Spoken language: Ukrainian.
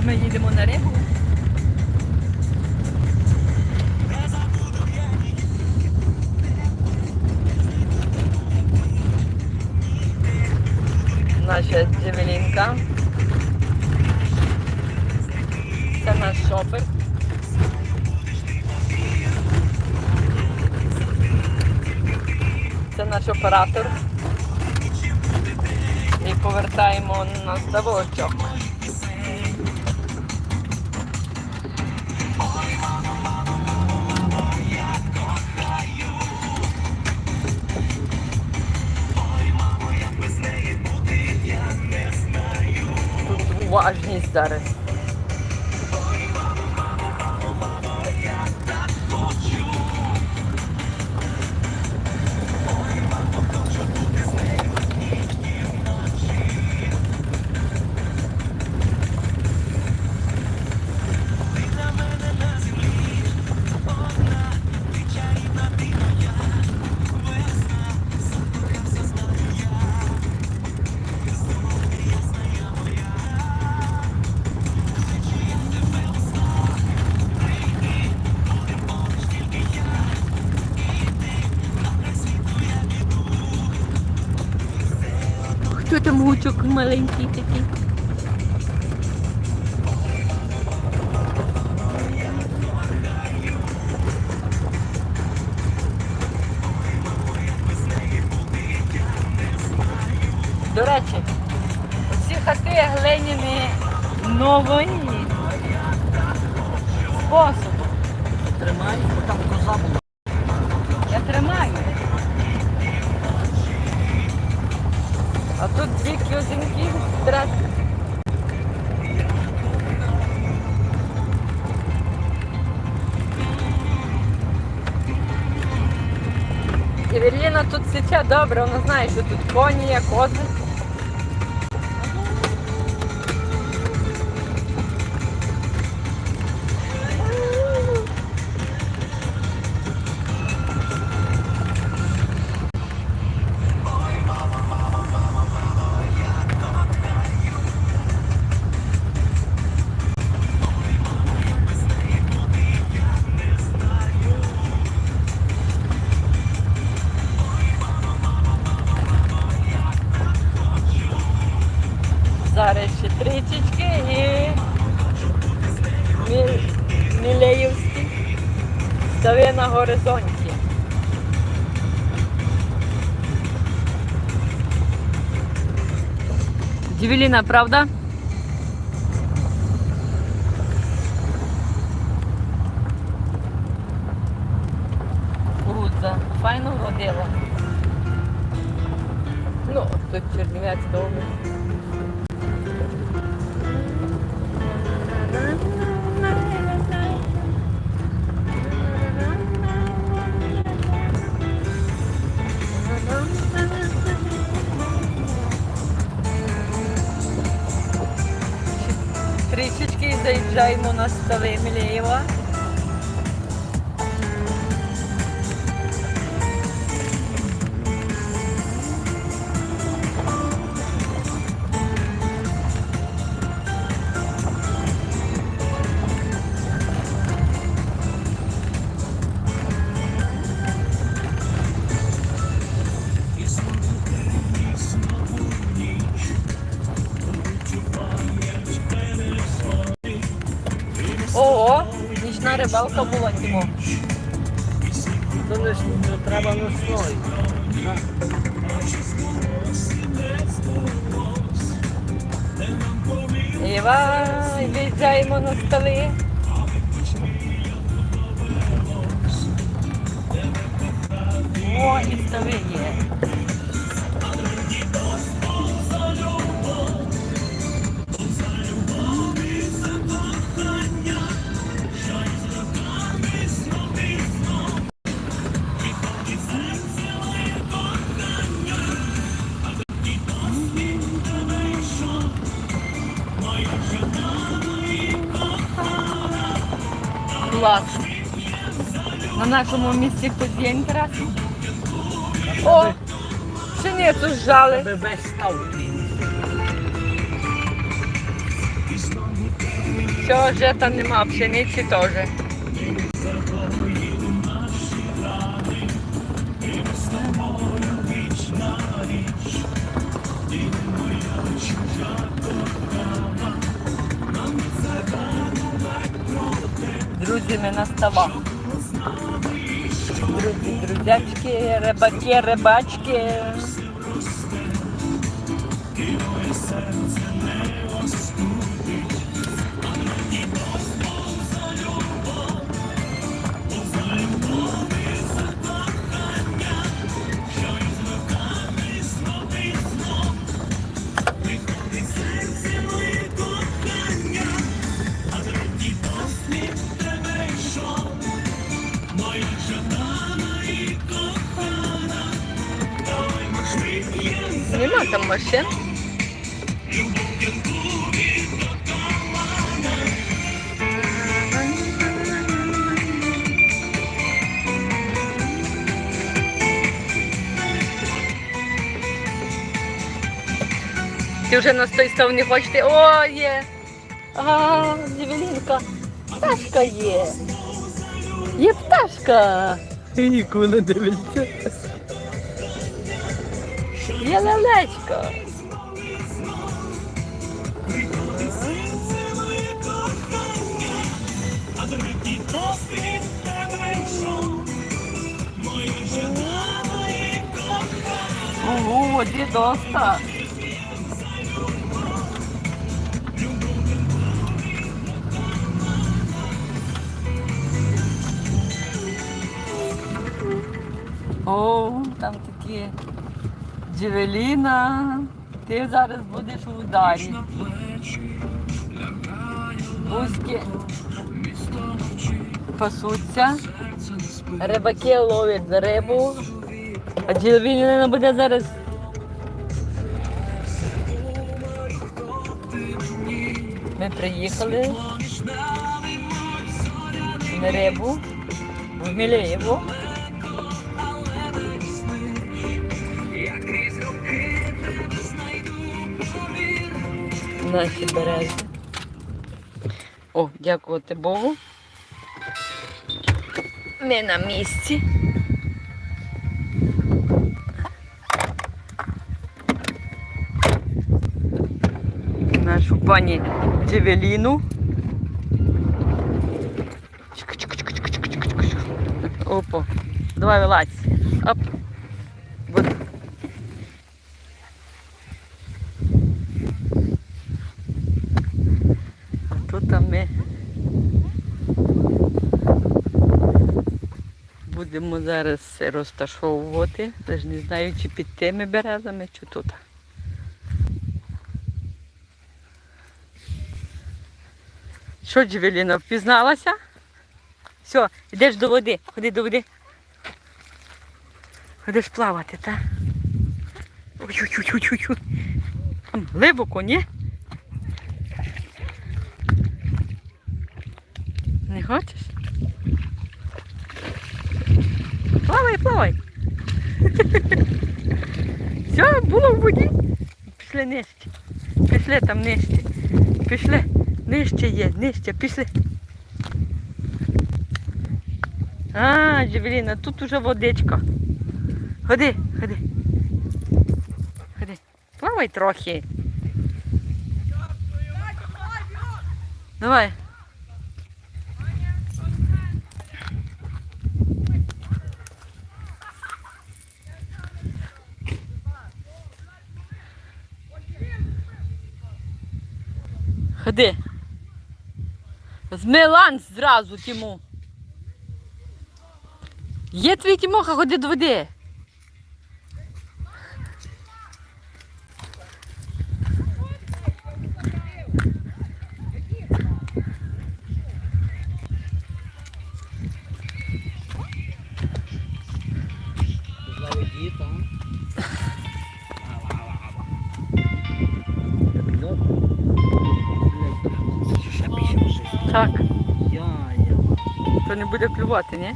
бо ми їдемо на рибу. Наша джевелінка. Це наш шофер. Це наш оператор. І повертаємо на ставочок. Уважність зараз. Хто маленький такий? До речі, ці хати глиняні нової способу. Тримай, бо там коза була. Січе добре, вона знає, що тут коні є, кози. На горизонті. Дівеліна, правда? Кукурудза. Файно вродила. Ну, тут чернівець добре. Заїжджаємо на столи Мілєєва. Ого, нічна рибалка була Тімо. То не, не треба ночною. Іва, виїжджаємо на столи. О, і столи Клас. На нашому місці хтось є інтерес. О, пшеницю зжали. Весь став. Все, жета нема, пшениці теж. Друзі, ми на ставах. Друзі, друзячки, рибаки, рибачки. Нема там машин. Ти вже на той став не хочете. О, є. А, Джевелінка. Пташка є. Є пташка. Ніколи не дивиться. Є лелечка. Ого, дідоста. О, там такі Джевеліна, ти зараз будеш у ударі. Гуськи пасуться, рибаки ловлять рибу, а Джевеліна буде зараз. Ми приїхали на рибу. в Мілеєво. Наші берези. О, дякувати Богу. Ми на місці. Нашу пані Джевеліну. Опа. Давай вилазь. Оп. Вот. А тут ми будемо зараз розташовувати. Теж не знаю, чи під тими березами, чи тут. Що, Джевеліна, впізналася? Все, йдеш до води, ходи до води. Ходиш плавати, так? Ой-ой-ой-ой-ой. Там глибоко, ні? Не хочеш? Плавай, плавай. Все, було в воді. Пішли нижче. Пішли там нижче. Пішли. Нижче є, нижче, пішли. А, Джевеліна, тут уже водичка. Ходи, ходи. Ходи. Плавай трохи. Давай. Ходи. Змилан зразу Тіму. Є твій Тімоха, ходи до води. Так, Я, я. то не буде клювати, ні?